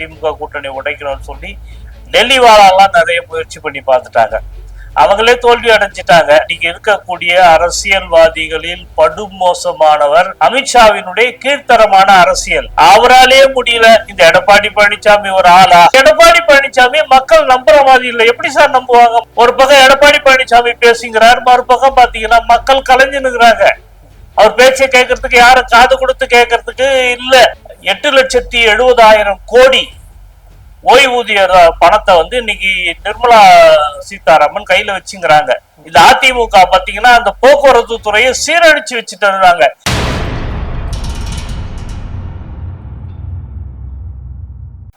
திமுக கூட்டணி உடைக்கணும்னு சொல்லி டெல்லி வாழாலாம் நிறைய முயற்சி பண்ணி பார்த்துட்டாங்க. அவங்களே தோல்வி அடைஞ்சிட்டாங்க. நீங்க இருக்கக்கூடிய அரசியல்வாதிகளில் படுமோசமானவர் அமித்ஷாவினுடைய கீழ்த்தரமான அரசியல். அவராலே முடியல. இந்த எடப்பாடி பழனிசாமி ஒரு ஆளா? எடப்பாடி பழனிசாமி மக்கள் நம்புற மாதிரி இல்லை. எப்படி சார் நம்புவாங்க? ஒரு பக்கம் எடப்பாடி பழனிசாமி பேசுகிறார் மறுபக்கம் பாத்தீங்கன்னா மக்கள் கலைஞ்சுனுங்கிறாங்க அவர் பேச்சை கேட்கறதுக்கு யாரும் காது கொடுத்து கேட்கறதுக்கு இல்ல. எட்டு லட்சத்தி எழுபதாயிரம் கோடி ஓய்வூதிய பணத்தை வந்து இன்னைக்கு நிர்மலா சீதாராமன் கையில வச்சுங்கிறாங்க. இந்த அதிமுக பாத்தீங்கன்னா அந்த போக்குவரத்து துறையை சீரழிச்சு வச்சுட்டு இருந்தாங்க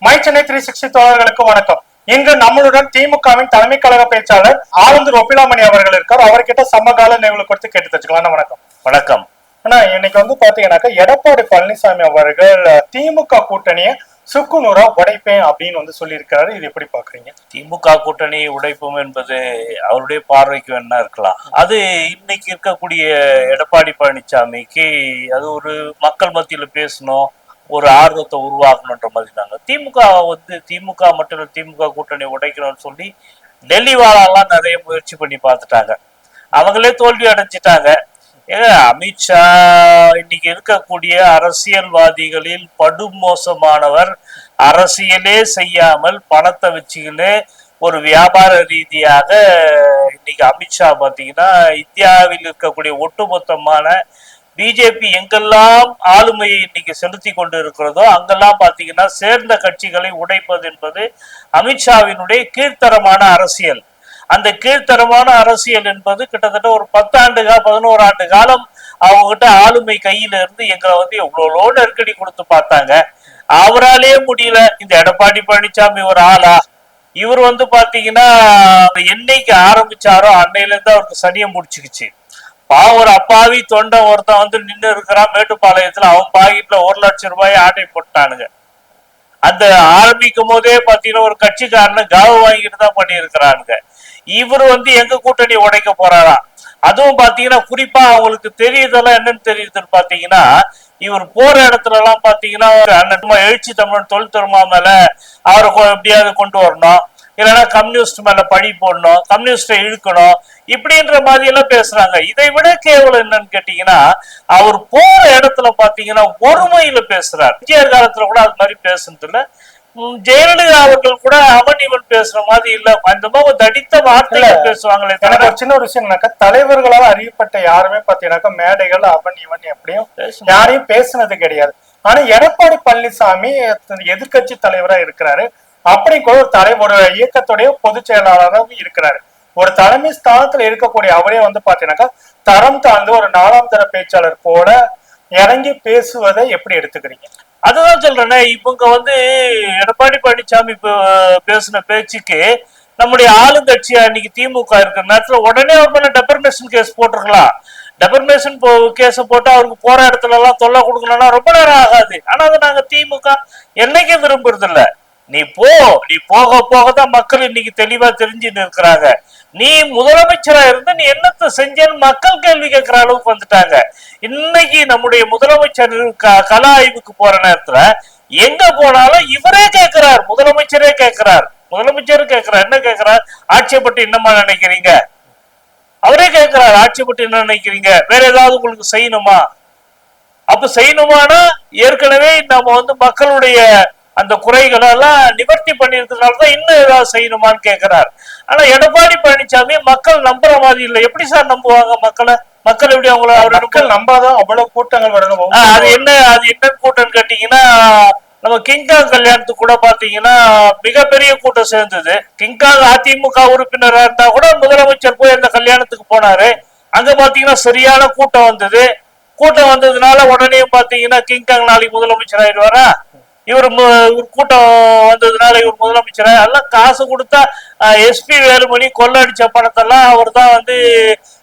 மை சென்னை த்ரீ சிக்ஸ்டி தோழர்களுக்கு வணக்கம். இங்கு நம்மளுடன் திமுகவின் தலைமை கழக பேச்சாளர் ஆனந்தர் ஒப்பிலாமணி அவர்கள் இருக்கார். அவர்கிட்ட சமகால நினைவு கொடுத்து கேட்டு தெரிஞ்சுக்கலாம். வணக்கம். வணக்கம். ஆனா இன்னைக்கு வந்து பாத்தீங்கன்னாக்கா எடப்பாடி பழனிசாமி அவர்கள் திமுக கூட்டணியை சுக்குநூறா உடைப்பேன் அப்படின்னு வந்து சொல்லியிருக்கிறாரு. இது எப்படி பாக்குறீங்க? திமுக கூட்டணி உடைப்போம் என்பது அவருடைய பார்வைக்கு வேணா இருக்கலாம். அது இன்னைக்கு இருக்கக்கூடிய எடப்பாடி பழனிசாமிக்கு அது ஒரு மக்கள் மத்தியில பேசணும் ஒரு ஆர்வத்தை உருவாக்கணுன்ற மாதிரி தாங்க. திமுக வந்து திமுக மட்டும் திமுக கூட்டணி உடைக்கணும்னு சொல்லி டெல்லி வாழாலாம் நிறைய முயற்சி பண்ணி பார்த்துட்டாங்க. அவங்களே தோல்வி அடைஞ்சிட்டாங்க. ஏங்க அமித்ஷா இன்னைக்கு இருக்கக்கூடிய அரசியல்வாதிகளில் படுமோசமானவர். அரசியலே செய்யாமல் பணத்தை வச்சுக்கின்னு ஒரு வியாபார ரீதியாக இன்னைக்கு அமித்ஷா பார்த்தீங்கன்னா இந்தியாவில் இருக்கக்கூடிய ஒட்டுமொத்தமான பிஜேபி எங்கெல்லாம் ஆளுமையை இன்னைக்கு செலுத்தி கொண்டு இருக்கிறதோ அங்கெல்லாம் பார்த்தீங்கன்னா சேர்ந்த கட்சிகளை உடைப்பது என்பது அமித்ஷாவினுடைய கீழ்த்தரமான அரசியல். அந்த கீழ்த்தரமான அரசியல் என்பது கிட்டத்தட்ட ஒரு பத்தாண்டு பதினோரு ஆண்டு காலம் அவங்க கிட்ட ஆளுமை கையில இருந்து எங்களை வந்து எவ்வளோ நெருக்கடி கொடுத்து பார்த்தாங்க. அவராலே முடியல. இந்த எடப்பாடி பழனிசாமி ஒரு ஆளா? இவர் வந்து பாத்தீங்கன்னா என்னைக்கு ஆரம்பிச்சாரோ அன்னையில இருந்து அவருக்கு சனியை முடிச்சுக்கிச்சு. பாவம் ஒரு அப்பாவி தொண்டை ஒருத்தன் வந்து நின்று இருக்கிறான் மேட்டுப்பாளையத்துல. அவன் பாக்கெட்ல ஒரு லட்சம் ரூபாய் ஆட்டை போட்டானுங்க. அந்த ஆரம்பிக்கும் போதே பாத்தீங்கன்னா ஒரு கட்சிக்காரனை காவு வாங்கிட்டு தான் பண்ணியிருக்கிறானுங்க. இவர் வந்து எங்க கூட்டணி உடைக்க போறாராம் அதுவும் பாத்தீங்கன்னா குறிப்பா அவங்களுக்கு தெரியுதெல்லாம் என்னன்னு தெரியுதுன்னு பாத்தீங்கன்னா இவர் போற இடத்துல எல்லாம் பாத்தீங்கன்னா ஒரு அண்ணன் எழுச்சி தமிழன் தொழில் திருமா மேல அவரை கொ- எப்படியாவது கொண்டு வரணும். இல்லைன்னா கம்யூனிஸ்ட் மேல பழி போடணும் கம்யூனிஸ்டை இழுக்கணும் இப்படின்ற மாதிரி எல்லாம் பேசுறாங்க. இதை விட கேவலம் என்னன்னு கேட்டீங்கன்னா அவர் போற இடத்துல பாத்தீங்கன்னா ஒருமையில பேசுறார். எம்ஜிஆர் காலத்துல கூட அது மாதிரி பேசுனது ஜெயலலிதா அவர்கள் கூட அவன் இவன் பேசுற மாதிரி இல்ல. அந்த மாதிரி தடித்த வார்த்தைகள் பேசுவாங்களே எனக்கு ஒரு சின்ன ஒரு விஷயம்னாக்கா தலைவர்களால் அறியப்பட்ட யாருமே பாத்தீங்கன்னாக்கா மேடைகள் அவன் இவன் எப்படியும் யாரையும் பேசுனது கிடையாது. ஆனா எடப்பாடி பழனிசாமி எதிர்க்கட்சி தலைவரா இருக்கிறாரு. அப்படி கூட ஒரு தலை ஒரு இயக்கத்துடைய பொதுச் செயலாளராகவும் இருக்கிறாரு. ஒரு தலைமை ஸ்தானத்துல இருக்கக்கூடிய அவரே வந்து பாத்தீங்கன்னாக்கா தரம் தாழ்ந்து ஒரு நாலாம் தர பேச்சாளர் போல இறங்கி பேசுவதை எப்படி எடுத்துக்கிறீங்க? அதுதான் சொல்றேனே இவங்க வந்து எடப்பாடி பழனிசாமி பே- பேசின பேச்சுக்கு நம்முடைய ஆளுங்கட்சி அன்னைக்கு திமுக இருக்கிற நேரத்துல உடனே அவர் மேல டெபர்மேஷன் கேஸ் போட்டிருக்கலாம் டெபர்மேஷன் கேஸை போட்டு அவருக்கு போற இடத்துல எல்லாம் தொல்லை கொடுக்கணும்னா ரொம்ப நேரம் ஆகாது. ஆனா அதை நாங்க திமுக என்னைக்கே விரும்புறது இல்லை நீ போ நீ போக போக தான் மக்கள் இன்னைக்கு தெளிவா தெரிஞ்சுன்னு இருக்கிறாங்க நீ முதலமைச்சரா இருந்து நீ என்னத்த செஞ்சேன்னு மக்கள் கேள்வி கேட்கிற அளவுக்கு வந்துட்டாங்க. இன்னைக்கு நம்முடைய முதலமைச்சர் க- கல ஆய்வுக்கு போற நேரத்துல எங்க போனாலும் இவரே கேட்கிறார் முதலமைச்சரே கேட்கிறார். முதலமைச்சர் கேட்கிறார். என்ன கேட்கிறார்? ஆட்சியப்பட்டு என்னமா நினைக்கிறீங்க? அவரே கேட்கிறார் ஆட்சியப்பட்டு என்ன நினைக்கிறீங்க? வேற ஏதாவது உங்களுக்கு செய்யணுமா? அப்ப செய்யணுமானா ஏற்கனவே நம்ம வந்து மக்களுடைய அந்த குறைகளை எல்லாம் நிவர்த்தி பண்ணிருக்கிறதுனால தான் இன்னும் ஏதாவது செய்யணுமான்னு கேட்கிறார் ஆனா எடப்பாடி பழனிசாமி மக்கள் நம்புற மாதிரி இல்லை. எப்படி சார் நம்புவாங்க மக்களை? மக்கள் எப்படி அவங்கள அவரை மக்கள் நம்பாதான் அவ்வளவு கூட்டங்கள் வருது. ஆ, அது என்ன அது என்ன கூட்டம்னு கேட்டீங்கன்னா நம்ம கிங்காங் கல்யாணத்துக்கு கூட பாத்தீங்கன்னா மிகப்பெரிய கூட்டம் சேர்ந்தது. கிங்காங் அதிமுக உறுப்பினரா இருந்தா கூட முதலமைச்சர் போய் அந்த கல்யாணத்துக்கு போனாரு. அங்க பாத்தீங்கன்னா சரியான கூட்டம் வந்தது. கூட்டம் வந்ததுனால உடனே பாத்தீங்கன்னா கிங்காங் நாளைக்கு முதலமைச்சர் ஆயிடுவாரா? இவர் மு- இவர் கூட்டம் வந்ததுனால இவர் முதலமைச்சர்? எல்லாம் காசு கொடுத்தா எஸ்பி வேலுமணி கொள்ளடிச்ச பணத்தெல்லாம் அவர் தான் வந்து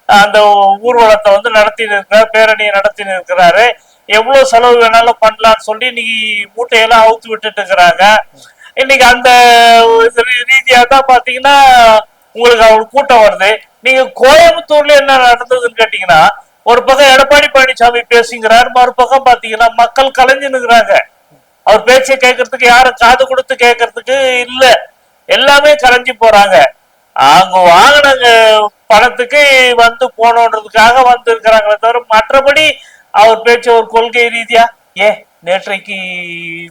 அந்த ஊர்வலத்தை வந்து நடத்தின்னு இருக்கிறார் பேரணியை நடத்தின்னு இருக்கிறாரு எவ்வளவு செலவு வேணாலும் பண்ணலாம்னு சொல்லி இன்னைக்கு மூட்டையெல்லாம் அவுத்து விட்டுட்டு இருக்கிறாங்க இன்னைக்கு அந்த இது ரீதியா தான் பாத்தீங்கன்னா உங்களுக்கு அவர் கூட்டம் வருது. நீங்க கோயம்புத்தூர்ல என்ன நடந்ததுன்னு கேட்டீங்கன்னா ஒரு பக்கம் எடப்பாடி பழனிசாமி பேசுங்கிறார் மறுபக்கம் பாத்தீங்கன்னா மக்கள் கலைஞ்சுனுக்குறாங்க அவர் பேச்சை கேட்கறதுக்கு யாரும் காது கொடுத்து கேட்கறதுக்கு இல்ல. எல்லாமே கரைஞ்சி போறாங்க. அவங்க வாங்கினாங்க பணத்துக்கு வந்து போனோன்றதுக்காக வந்து இருக்கிறாங்களே தவிர மற்றபடி அவர் பேச்ச ஒரு கொள்கை ரீதியா ஏ நேற்றைக்கு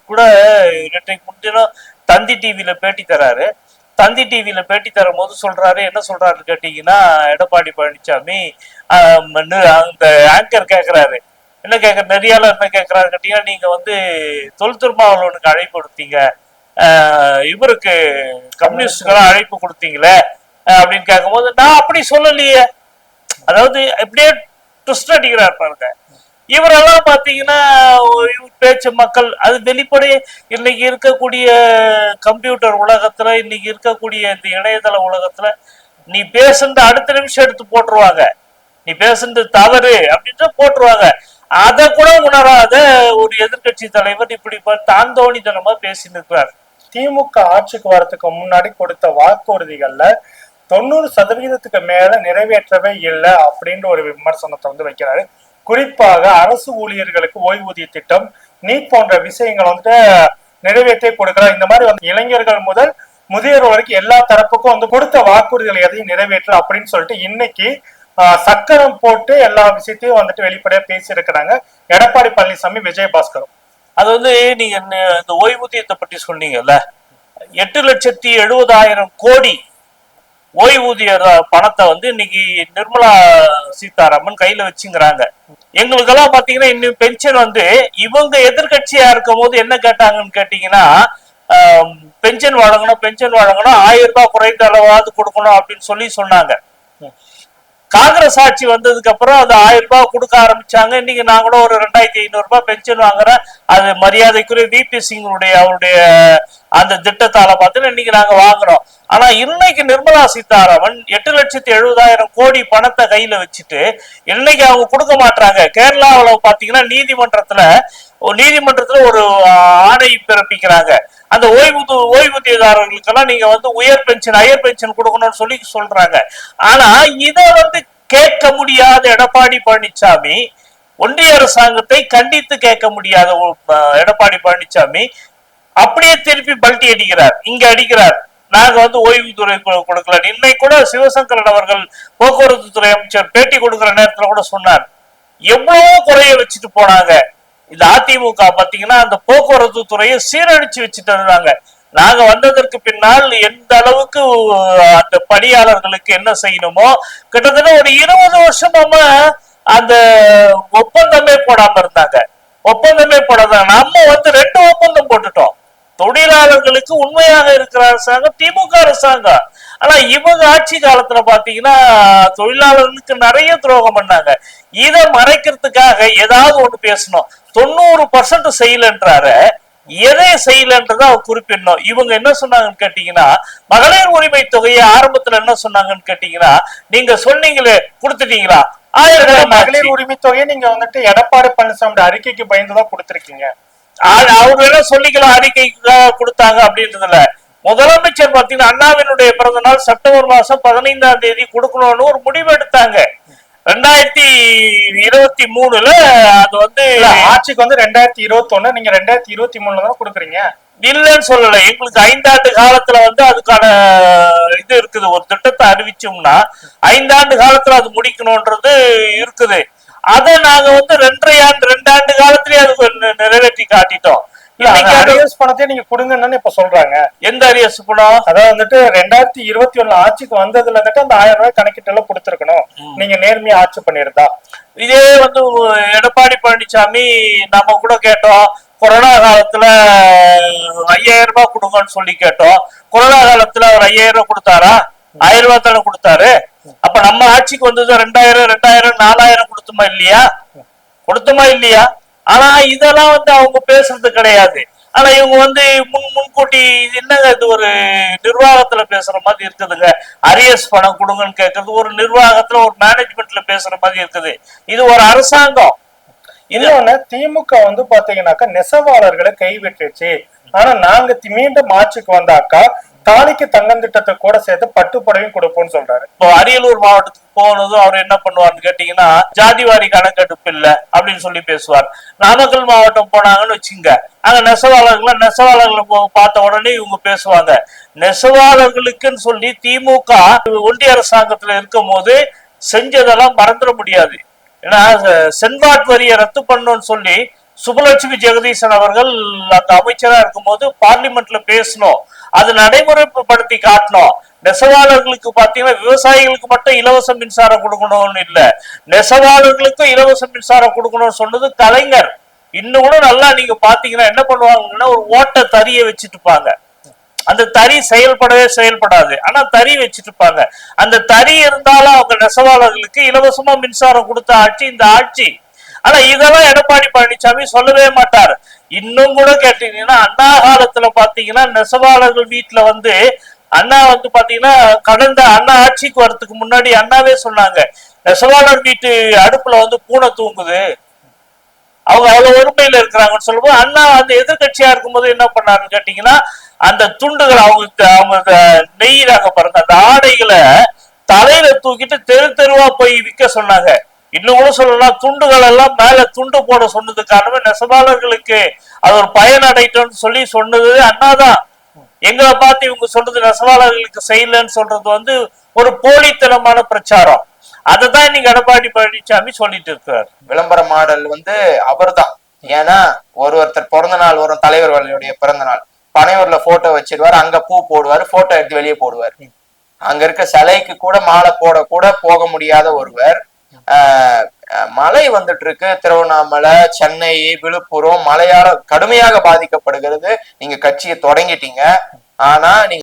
கூட நேற்றைக்கு முன்தினம் தந்தி டிவியில பேட்டி தராரு. தந்தி டிவியில பேட்டி தரும் போது சொல்றாரு என்ன சொல்றாருன்னு கேட்டீங்கன்னா எடப்பாடி பழனிசாமி அந்த ஆங்கர் கேக்குறாரு. என்ன கேட்க நெறியால என்ன கேட்கறாரு கேட்டீங்கன்னா நீங்க வந்து தொல் திருமாவளவனுக்கு அழைப்பு கொடுத்தீங்க ஆஹ் இவருக்கு கம்யூனிஸ்டுக்கெல்லாம் அழைப்பு கொடுத்தீங்களே அப்படின்னு கேட்கும்போது நான் அப்படி சொல்லலையே. அதாவது எப்படியே ட்விஸ்ட் அடிக்கிறார் பாருங்க. இவரெல்லாம் பாத்தீங்கன்னா இவர் பேச்சு மக்கள் அது வெளிப்படை இன்னைக்கு இருக்கக்கூடிய கம்ப்யூட்டர் உலகத்துல இன்னைக்கு இருக்கக்கூடிய இந்த இணையதள உலகத்துல நீ பேசுனது அடுத்த நிமிஷம் எடுத்து போட்டுருவாங்க. நீ பேசுனது தவறு அப்படின்ட்டு போட்டுருவாங்க. அதை கூட உணராத ஒரு எதிர்க்கட்சி தலைவர் இப்படி ப- தாந்தோணித்தனமா திமுக ஆட்சிக்கு வரத்துக்கு முன்னாடி கொடுத்த வாக்குறுதிகள்ல தொண்ணூறு சதவீதத்துக்கு மேல நிறைவேற்றவே இல்லை அப்படின்ற ஒரு விமர்சனத்தை வந்து வைக்கிறாரு. குறிப்பாக அரசு ஊழியர்களுக்கு ஓய்வூதிய திட்டம் நீட் போன்ற விஷயங்கள் வந்துட்டு நிறைவேற்றி கொடுக்கிறார். இந்த மாதிரி வந்து இளைஞர்கள் முதல் முதியோர் வரைக்கும் எல்லா தரப்புக்கும் வந்து கொடுத்த வாக்குறுதிகள் எதையும் நிறைவேற்றல அப்படின்னு சொல்லிட்டு இன்னைக்கு சக்கரம் போட்டு எல்லா விஷயத்தையும் வந்துட்டு வெளிப்படையா பேசியிருக்கிறாங்க. எடப்பாடி பழனிசாமி விஜயபாஸ்கரும். அது வந்து நீங்க இந்த- ஓய்வூதியத்தை பற்றி சொன்னீங்கல்ல? எட்டு லட்சத்தி எழுபதாயிரம் கோடி ஓய்வூதிய பணத்தை வந்து இன்னைக்கு நிர்மலா சீதாராமன் கையில வச்சுங்கிறாங்க. எங்களுக்கெல்லாம் பாத்தீங்கன்னா இன்னும் பென்ஷன் வந்து இவங்க எதிர்கட்சியா இருக்கும் போது என்ன கேட்டாங்கன்னு கேட்டீங்கன்னா பென்ஷன் வழங்கணும் பென்ஷன் வழங்கணும் ஆயிரம் ரூபாய் குறைந்த அளவாவது கொடுக்கணும் அப்படின்னு சொல்லி சொன்னாங்க. காங்கிரஸ் ஆட்சி வந்ததுக்கு அப்புறம் அது ஆயிரம் ரூபாய் கொடுக்க ஆரம்பிச்சாங்க. இன்னைக்கு நான் கூட ஒரு ரெண்டாயிரத்தி ஐநூறு ரூபாய் பென்ஷன் வாங்குறேன். அது மரியாதைக்குரிய விபி சிங்களுடைய அவருடைய அந்த திட்டத்தால பார்த்து இன்னைக்கு நாங்க வாங்குறோம். ஆனா இன்னைக்கு நிர்மலா சீதாராமன் எட்டு லட்சத்தி எழுபதாயிரம் கோடி பணத்தை கையில வச்சுட்டு இன்னைக்கு அவங்க கொடுக்க மாட்டாங்க கேரளாவில் பாத்தீங்கன்னா நீதிமன்றத்துல நீதிமன்றத்துல ஒரு ஆணை பிறப்பிக்கிறாங்க. அந்த ஓய்வூது ஓய்வூதியதாரர்களுக்கெல்லாம் நீங்க வந்து உயர் பென்ஷன் ஹையர் பென்ஷன் கொடுக்கணும்னு சொல்லி சொல்றாங்க. ஆனா இதை வந்து கேட்க முடியாத எடப்பாடி பழனிசாமி ஒன்றிய அரசாங்கத்தை கண்டித்து கேட்க முடியாத எடப்பாடி பழனிசாமி அப்படியே திருப்பி பல்ட்டி அடிக்கிறார். இங்க அடிக்கிறார். நாங்க வந்து ஓய்வுத்துறை கொடுக்கல. இன்னைக்கு கூட சிவசங்கரன் அவர்கள் போக்குவரத்து துறை அமைச்சர் பேட்டி கொடுக்கிற நேரத்துல கூட சொன்னார். எவ்வளவோ குறைய வச்சுட்டு போனாங்க. இந்த அதிமுக பாத்தீங்கன்னா அந்த போக்குவரத்து துறையை சீரழிச்சு வச்சுட்டு இருந்தாங்க. நாங்க வந்ததற்கு பின்னால் எந்த அளவுக்கு அந்த பணியாளர்களுக்கு என்ன செய்யணுமோ கிட்டத்தட்ட ஒரு இருபது வருஷமா அந்த ஒப்பந்தமே போடாம இருந்தாங்க. ஒப்பந்தமே போடாத நம்ம வந்து ரெண்டு ஒப்பந்தம் போட்டுட்டோம். தொழிலாளர்களுக்கு உண்மையாக இருக்கிற அரசாங்கம் திமுக அரசாங்கம். ஆனா இவங்க ஆட்சி காலத்துல பாத்தீங்கன்னா தொழிலாளர்களுக்கு நிறைய துரோகம் பண்ணாங்க. இதை மறைக்கிறதுக்காக ஏதாவது ஒண்ணு பேசணும். தொண்ணூறு பர்சன்ட் செய்யலன்றாரு. எதை செய்யலன்றத அவர் குறிப்பிடணும். இவங்க என்ன சொன்னாங்கன்னு கேட்டீங்கன்னா மகளிர் உரிமை தொகையை ஆரம்பத்துல என்ன சொன்னாங்கன்னு கேட்டீங்கன்னா நீங்க சொன்னீங்களே கொடுத்துட்டீங்களா? ஆயிரம் மகளிர் உரிமை தொகையை நீங்க வந்துட்டு எடப்பாடி பழனிசாமி அறிக்கைக்கு பயந்துதான் கொடுத்திருக்கீங்க. ஆ- அவங்க என்ன சொல்லிக்கலாம் அறிக்கைக்காக கொடுத்தாங்க அப்படின்றதுல. முதலமைச்சர் பாத்தீங்கன்னா அண்ணாவினுடைய பிறந்த நாள் செப்டம்பர் மாசம் பதினைந்தாம் தேதி கொடுக்கணும்னு ஒரு முடிவு எடுத்தாங்க. ரெண்டாயிரத்தி இருபத்தி மூணுல அது வந்து ஆட்சிக்கு வந்து ரெண்டாயிரத்தி இருபத்தி ஒண்ணு நீங்க ரெண்டாயிரத்தி இருபத்தி மூணுல தான் கொடுக்குறீங்க. இல்லைன்னு சொல்லல. எங்களுக்கு ஐந்தாண்டு காலத்துல வந்து அதுக்கான இது இருக்குது. ஒரு திட்டத்தை அறிவிச்சோம்னா ஐந்தாண்டு காலத்துல அது முடிக்கணும்ன்றது இருக்குது. அதை நாங்க வந்து ரெண்டரை ஆண்டு ரெண்டாண்டு காலத்திலேயே அது நிறைவேற்றி காட்டிட்டோம். அரியர்ஸ் பணத்தை நீங்க கொடுங்கன்னு இப்ப சொல்றாங்க. எந்த அரியஸ் படம்? அதாவது வந்துட்டு ரெண்டாயிரத்தி இருபத்தி ஒண்ணுல ஆட்சிக்கு வந்ததுல இருந்துட்டு அந்த ஆயிரம் ரூபாய் கணக்கிட்டு எல்லாம் கொடுத்துருக்கணும் நீங்க நேர்மையா ஆட்சி பண்ணிருந்தா இதே வந்து எடப்பாடி பழனிசாமி நம்ம கூட கேட்டோம். கொரோனா காலத்துல ஐயாயிரம் ரூபாய் கொடுங்கன்னு சொல்லி கேட்டோம். கொரோனா காலத்துல அவர் ஐயாயிரம் ரூபாய் கொடுத்தாரா? ஆயிரம் ரூபாய் தானே கொடுத்தாரு. அப்ப நம்ம ஆட்சிக்கு வந்தது ரெண்டாயிரம் ரெண்டாயிரம் நாலாயிரம் கொடுத்துமா இல்லையா? கொடுத்துமா இல்லையா? ஆனா இதெல்லாம் வந்து அவங்க பேசுறது கிடையாது. ஆனா இவங்க வந்து முன் முன்கூட்டி என்னங்க இது ஒரு நிர்வாகத்துல பேசுற மாதிரி இருக்குதுங்க. அரியஸ் பணம் கொடுங்கன்னு கேக்குறது ஒரு நிர்வாகத்துல ஒரு மேனேஜ்மெண்ட்ல பேசுற மாதிரி இருக்குது. இது ஒரு அரசாங்கம். இன்னொன்னு திமுக வந்து பாத்தீங்கன்னாக்கா நெசவாளர்களை கைவிட்டுச்சு. ஆனா நாங்க தி- மீண்டும் ஆட்சிக்கு வந்தாக்கா தாலிக்கு தங்கம் திட்டத்தை கூட சேர்த்து பட்டு புடவையும் கொடுப்போம்னு சொல்றாரு. இப்போ அரியலூர் மாவட்டத்துக்கு போனதும் அவர் என்ன பண்ணுவார்னு கேட்டீங்கன்னா ஜாதிவாரி கணக்கெடுப்பு இல்ல அப்படின்னு சொல்லி பேசுவார். நாமக்கல் மாவட்டம் போனாங்கன்னு வச்சுங்க. அங்க நெசவாளர்களை நெசவாளர்களை போ- பார்த்த உடனே இவங்க பேசுவாங்க. நெசவாளர்களுக்குன்னு சொல்லி திமுக ஒன்றிய அரசாங்கத்துல இருக்கும் போது செஞ்சதெல்லாம் மறந்துட முடியாது. ஏன்னா சென்பாட் வரியை ரத்து பண்ணணும்னு சொல்லி சுபலட்சுமி ஜெகதீசன் அவர்கள் அந்த அமைச்சரா இருக்கும்போது பார்லிமெண்ட்ல பேசணும் அது நடைமுறைப்படுத்தி காட்டணும். நெசவாளர்களுக்கு பாத்தீங்கன்னா விவசாயிகளுக்கு மட்டும் இலவச மின்சாரம் கொடுக்கணும்னு இல்ல. நெசவாளர்களுக்கும் இலவச மின்சாரம் கொடுக்கணும்னு சொன்னது கலைஞர். இன்னும் கூட நல்லா நீங்க பாத்தீங்கன்னா என்ன பண்ணுவாங்கன்னா ஒரு ஓட்ட தறியை வச்சுட்டுப்பாங்க. அந்த தறி செயல்படவே செயல்படாது. ஆனா தறி வச்சுட்டு இருப்பாங்க அந்த தறி இருந்தாலும் அவங்க நெசவாளர்களுக்கு இலவசமா மின்சாரம் கொடுத்த ஆட்சி இந்த ஆட்சி. ஆனா இதெல்லாம் எடப்பாடி பழனிசாமி சொல்லவே மாட்டார். இன்னும் கூட கேட்டீங்கன்னா அண்ணா காலத்துல பாத்தீங்கன்னா நெசவாளர்கள் வீட்டுல வந்து அண்ணா வந்து பாத்தீங்கன்னா கடந்த அண்ணா ஆட்சிக்கு வரதுக்கு முன்னாடி அண்ணாவே சொன்னாங்க நெசவாளர் வீட்டு அடுப்புல வந்து பூனை தூங்குது. அவங்க அவ்வளவு ஒருமையில இருக்கிறாங்கன்னு சொல்லும்போது அண்ணா அந்த எதிர்கட்சியா இருக்கும்போது என்ன பண்ணாருன்னு கேட்டீங்கன்னா அந்த துண்டுகள் அவங்க அவங்க த- நெய்யிறாங்க பாருங்க அந்த ஆடைகளை தலையில தூக்கிட்டு தெரு தெருவா போய் விற்க சொன்னாங்க. இன்னும் கூட சொல்லலாம் துண்டுகள் எல்லாம் மேல துண்டு போட சொன்னது காரணமே நெசவாளர்களுக்கு அது ஒரு பயன் அடைட்டோம்னு சொல்லி சொன்னது அண்ணாதான். எங்களை பார்த்து இவங்க சொல்றது நெசவாளர்களுக்கு செய்யலன்னு சொல்றது வந்து ஒரு போலித்தனமான பிரச்சாரம். அதை தான் இன்னைக்கு எடப்பாடி பழனிசாமி சொல்லிட்டு இருக்கிறார் விளம்பர மாடல் வந்து அவர்தான். ஏன்னா ஒரு ஒருத்தர் பிறந்த நாள் வரும் தலைவர்களுடைய பிறந்த நாள். பனையூர்ல போட்டோ வச்சிருவாரு அங்க பூ போடுவாரு போட்டோ எடுத்து வெளியே போடுவார். அங்க இருக்க சிலைக்கு கூட மாலை போட கூட போக முடியாத ஒருவர் மழை வந்துட்டு இருக்கு திருவண்ணாமலை சென்னை விழுப்புரம் மழையால கடுமையாக பாதிக்கப்படுகிறது. நீங்க கட்சியை தொடங்கிட்டீங்க. ஆனா நீங்க